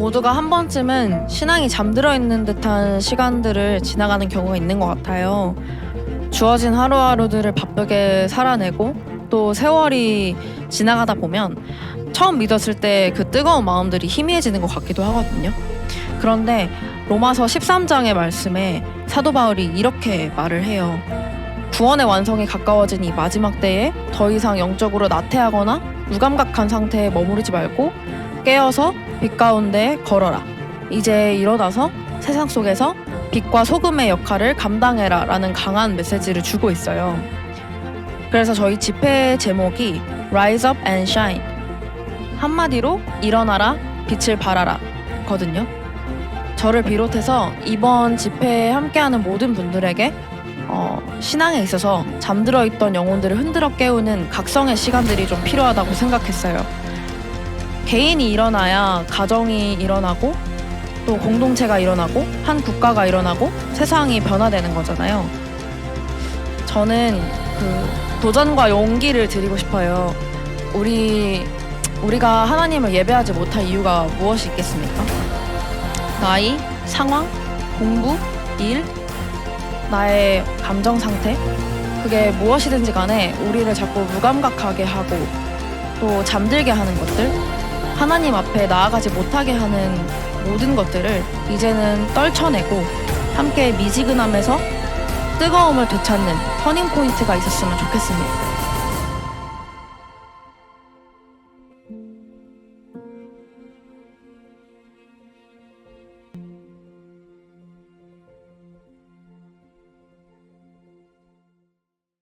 모두가 한 번쯤은 신앙이 잠들어 있는 듯한 시간들을 지나가는 경우가 있는 것 같아요. 주어진 하루하루들을 바쁘게 살아내고 또 세월이 지나가다 보면 처음 믿었을 때 그 뜨거운 마음들이 희미해지는 것 같기도 하거든요. 그런데 로마서 13장의 말씀에 사도 바울이 이렇게 말을 해요. 구원의 완성이 가까워진 이 마지막 때에 더 이상 영적으로 나태하거나 무감각한 상태에 머무르지 말고 깨어서 빛 가운데 걸어라. 이제 일어나서 세상 속에서 빛과 소금의 역할을 감당해라 라는 강한 메시지를 주고 있어요. 그래서 저희 집회 제목이 Rise Up and Shine 한마디로 일어나라 빛을 발하라 거든요. 저를 비롯해서 이번 집회에 함께하는 모든 분들에게 어, 신앙에 있어서 잠들어 있던 영혼들을 흔들어 깨우는 각성의 시간들이 좀 필요하다고 생각했어요. 개인이 일어나야 가정이 일어나고 또 공동체가 일어나고 한 국가가 일어나고 세상이 변화되는 거잖아요. 저는 그 도전과 용기를 드리고 싶어요. 우리 우리가 하나님을 예배하지 못할 이유가 무엇이 있겠습니까? 나이, 상황, 공부, 일, 나의 감정 상태 그게 무엇이든지 간에 우리를 자꾸 무감각하게 하고 또 잠들게 하는 것들 하나님 앞에 나아가지 못하게 하는 모든 것들을 이제는 떨쳐내고 함께 미지근함에서 뜨거움을 되찾는 터닝 포인트가 있었으면 좋겠습니다.